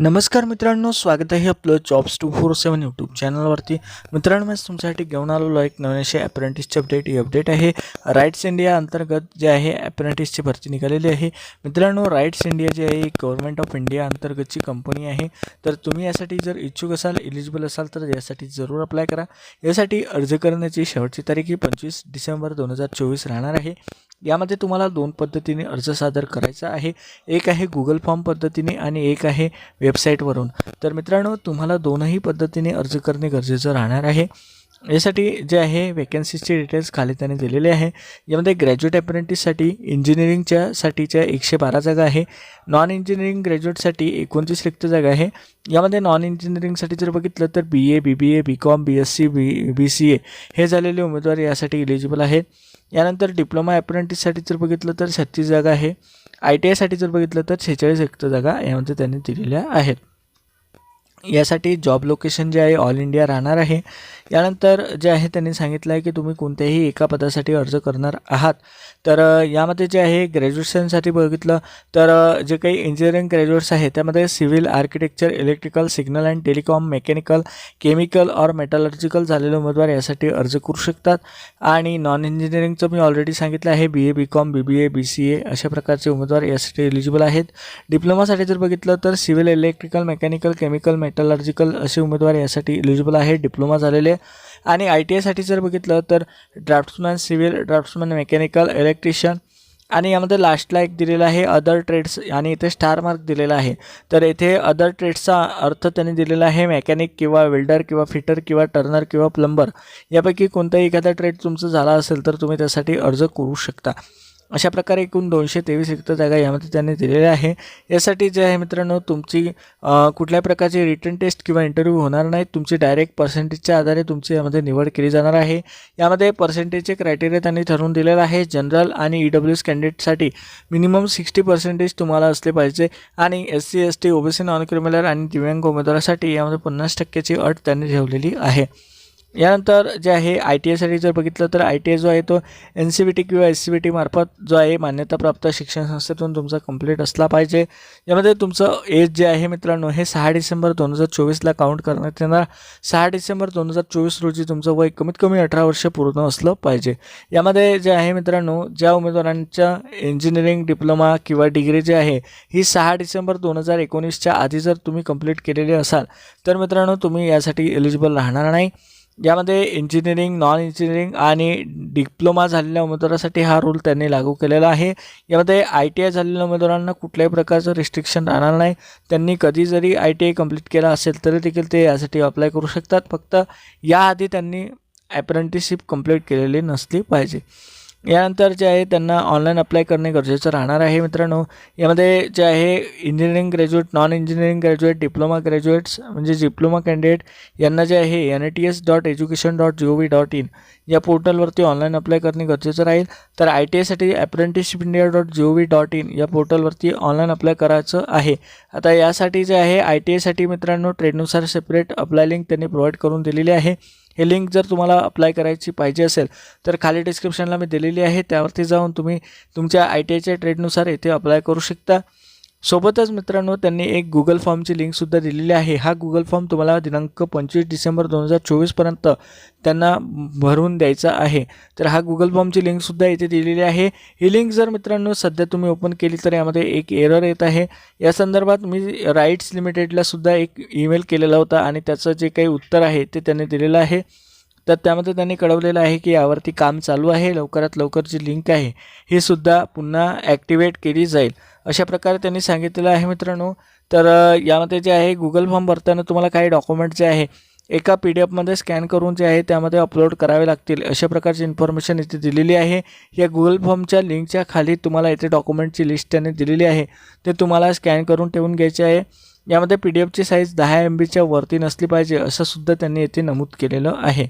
नमस्कार मित्रांनो स्वागत आहे आपलं jobs two four seven YouTube चॅनलवरती मित्रांनो मी तुमच्यासाठी घेऊन आलेलो एक नवीन असे अप्रेंटिसचे अपडेट ही अपडेट आहे राईट्स इंडिया अंतर्गत जे आहे अप्रेंटिसची भरती निघालेली आहे. मित्रांनो राईट्स इंडिया जे आहे गव्हर्नमेंट ऑफ इंडिया अंतर्गतची कंपनी आहे. तर तुम्ही यासाठी जर इच्छुक असाल एलिजिबल असाल तर यासाठी जरूर अप्लाय करा. यासाठी अर्ज करण्याची शेवटची तारीख ही पंचवीस डिसेंबर दोन हजार चोवीस राहणार आहे. यामध्ये तुम्हाला दोन पद्धतीने अर्ज सादर करायचा आहे. एक आहे गुगल फॉर्म पद्धतीने आणि एक आहे वेबसाईटवरून. तर मित्रांनो तुम्हाला दोनही पद्धतीने अर्ज करणे गरजेचं राहणार आहे. यासाठी जे आहे वेकन्सीजचे डिटेल्स खाली त्याने दिलेले आहे. यामध्ये ग्रॅज्युएट अप्रेंटिससाठी इंजिनिअरिंगच्या साठीच्या एकशे बारा जागा आहे. नॉन इंजिनिअरिंग ग्रॅज्युएटसाठी एकोणतीस रिक्त जागा आहे. यामध्ये नॉन इंजिनिअरिंगसाठी जर बघितलं तर B A B B A B com B S C B B C A हे झालेले उमेदवार यासाठी इलिजिबल आहेत. यानंतर डिप्लोमा अप्रेंटिससाठी जर बघितलं तर छत्तीस जागा आहे. आय टी आयसाठी जर बघितलं तर सेहेचाळीस रिक्त जागा यामध्ये त्यांनी दिलेल्या आहेत. यासाठी जॉब लोकेशन जे आहे ऑल इंडिया राहणार आहे. यानंतर जे आहे त्यांनी सांगितलं आहे की तुम्ही कोणत्याही एका पदासाठी अर्ज करणार आहात. तर यामध्ये जे आहे ग्रॅज्युएशनसाठी बघितलं तर जे काही इंजिनिअरिंग ग्रॅज्युएट्स आहेत त्यामध्ये civil architecture electrical signal and telecom mechanical chemical और मेटॉलॉजिकल झालेले उमेदवार यासाठी अर्ज करू शकतात. आणि नॉन इंजिनिअरिंगचं मी ऑलरेडी सांगितलं आहे बी A B com B B A B C ए अशा प्रकारचे उमेदवार यासाठी एलिजिबल आहेत. डिप्लोमासाठी जर बघितलं तर civil electrical mechanical chemical metallurgical असे उमेदवार यासाठी एलिजिबल आहेत डिप्लोमा झालेले आणि आय टी आयसाठी जर बघितलं तर draftsman civil draftsman mechanical electrician आणि यामध्ये लास्टला एक दिलेला आहे अदर ट्रेड्स आणि इथे स्टार मार्क दिलेला आहे. तर येथे अदर ट्रेड्सचा अर्थ त्यांनी दिलेला आहे मेकॅनिक किंवा वेल्डर किंवा फिटर किंवा टर्नर किंवा प्लंबर यापैकी कोणताही एखादा ट्रेड तुमचं झाला असेल तर तुम्ही त्यासाठी अर्ज करू शकता. अशा प्रकारे एकूण दोनशे तेवीस रिक्त जागा यामध्ये त्यांनी दिलेल्या आहे. यासाठी जे आहे मित्रांनो तुमची कुठल्या प्रकारची रिटर्न टेस्ट किंवा इंटरव्ह्यू होणार नाही तुमची डायरेक्ट पर्सेंटेजच्या आधारे तुमची यामध्ये निवड केली जाणार आहे. यामध्ये पर्सेंटेजचे क्रायटेरिया त्यांनी ठरवून दिलेलं आहे. जनरल आणि ई डब्ल्यू एस कॅन्डिडेटसाठी मिनिमम सिक्स्टी पर्सेंटेज तुम्हाला असले पाहिजे. आणि S C S T OBC non criminal आणि दिव्यांग उमेदवारासाठी यामध्ये पन्नास टक्क्याची अट त्यांनी ठेवलेली आहे. यानंतर जे आहे आय टी आयसाठी जर बघितलं तर आय टी आय जो आहे तो एन सी बी टी किंवा एस सी बी टी मार्फत जो आहे मान्यताप्राप्त शिक्षण संस्थेतून तुमचा कंप्लीट असला पाहिजे. यामध्ये तुमचं एज जे आहे मित्रांनो हे सहा डिसेंबर दोन हजार चोवीसला काउंट करण्यात येणार. सहा डिसेंबर दोन हजार चोवीस रोजी तुमचं वय कमीत कमी अठरा वर्ष पूर्ण असलं पाहिजे. यामध्ये जे आहे मित्रांनो ज्या उमेदवारांच्या इंजिनिअरिंग डिप्लोमा किंवा डिग्री जे आहे ही सहा डिसेंबर दोन हजार एकोणीसच्या आधी जर तुम्ही कंप्लीट केलेली असाल तर मित्रांनो तुम्ही यासाठी एलिजिबल राहणार नाही. यामध्ये इंजिनिअरिंग नॉन इंजिनिअरिंग आणि डिप्लोमा झालेल्या उमेदवारासाठी हा रूल त्यांनी लागू केलेला आहे. यामध्ये आय टी आय झालेल्या उमेदवारांना कुठल्याही प्रकारचं रिस्ट्रिक्शन राहणार नाही. त्यांनी कधी जरी आय टी आय कंप्लीट केला असेल तरी देखील ते यासाठी अप्लाय करू शकतात. फक्त याआधी त्यांनी ॲप्रेंटिसशिप कंप्लीट केलेली नसली पाहिजे. यानंतर जे आहे त्यांना ऑनलाईन अप्लाय करणे गरजेचं राहणार आहे मित्रांनो. यामध्ये जे आहे engineering graduate non engineering graduate diploma graduates म्हणजे डिप्लोमा कॅन्डिडेट यांना जे आहे N T S dot education dot G O V dot in या पोर्टलवरती ऑनलाईन अप्लाय करणे गरजेचं राहील. तर I T आयसाठी apprenticeship India dot G O V dot in या पोर्टलवरती ऑनलाईन अप्लाय करायचं आहे. आता यासाठी जे आहे आय टी आयसाठी मित्रांनो ट्रेडनुसार सेपरेट अप्लाय लिंक त्यांनी प्रोव्हाइड करून दिलेली आहे. हे लिंक जर तुम्हाला अप्लाय करायची पाहिजे असेल तर खाली डिस्क्रिप्शनला मी दिलेली आहे. त्यावरती जाऊन तुम्ही तुमच्या आय टी आयच्या ट्रेडनुसार येथे अप्लाय करू शकता. सोबतच मित्रांनो त्यांनी एक गुगल फॉर्मची लिंकसुद्धा दिलेली आहे. हा गुगल फॉर्म तुम्हाला दिनांक पंचवीस डिसेंबर दोन हजार चोवीसपर्यंत त्यांना भरून द्यायचा आहे. तर हा गुगल फॉर्मची लिंकसुद्धा इथे दिलेली आहे. ही लिंक जर मित्रांनो सध्या तुम्ही ओपन केली तर यामध्ये एक एरर येत आहे. या संदर्भात मी राईट्स लिमिटेडलासुद्धा एक ईमेल केलेला होता आणि त्याचं जे काही उत्तर आहे ते त्यांनी दिलेलं आहे. तर त्यामध्ये त्यांनी कळवलेलं आहे की यावरती काम चालू आहे लवकरात लवकर जी लिंक आहे ही सुद्धा पुन्हा ॲक्टिवेट केली जाईल. अशा प्रकारे त्यांनी सांगितलेलं आहे मित्रांनो. तर यामध्ये जे आहे गुगल फॉर्म भरताना तुम्हाला काही डॉक्युमेंट जे आहे एका पी डी एफमध्ये स्कॅन करून जे आहे त्यामध्ये अपलोड करावे लागतील. अशा प्रकारची इन्फॉर्मेशन इथे दिलेली आहे. या गुगल फॉर्मच्या लिंकच्या खाली तुम्हाला इथे डॉक्युमेंटची लिस्ट त्यांनी दिलेली आहे. ते तुम्हाला स्कॅन करून ठेवून घ्यायचे आहे. यामध्ये पी डी एफची साईज दहा एम बीच्या वरती नसली पाहिजे असंसुद्धा त्यांनी येथे नमूद केलेलं आहे.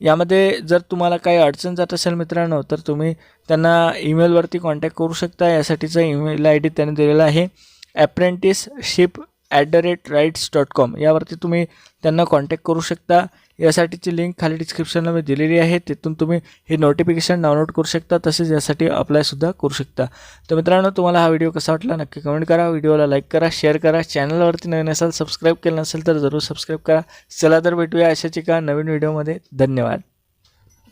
यामध्ये जर तुम्हाला काही अडचण जात असेल मित्रांनो तर तुम्ही त्यांना ईमेलवरती कॉन्टॅक्ट करू शकता. यासाठीचा ईमेल आय डी त्यांनी दिलेला आहे. Apprenticeship at the rate RITES dot com यावरती तुम्ही त्यांना कॉन्टॅक्ट करू शकता. यासाठीची लिंक खाली डिस्क्रिप्शनला मी दिलेली आहे. तिथून तुम्ही हे नोटिफिकेशन डाउनलोड करू शकता. तसेच यासाठी अप्लायसुद्धा करू शकता. तर मित्रांनो तुम्हाला हा व्हिडिओ कसा वाटला नक्की कमेंट करा. व्हिडिओला लाईक करा शेअर करा. चॅनलवरती नवीन असाल सबस्क्राईब केलं नसेल तर जरूर सबस्क्राईब करा. चला तर भेटूया अशाच एका नवीन व्हिडिओमध्ये धन्यवाद.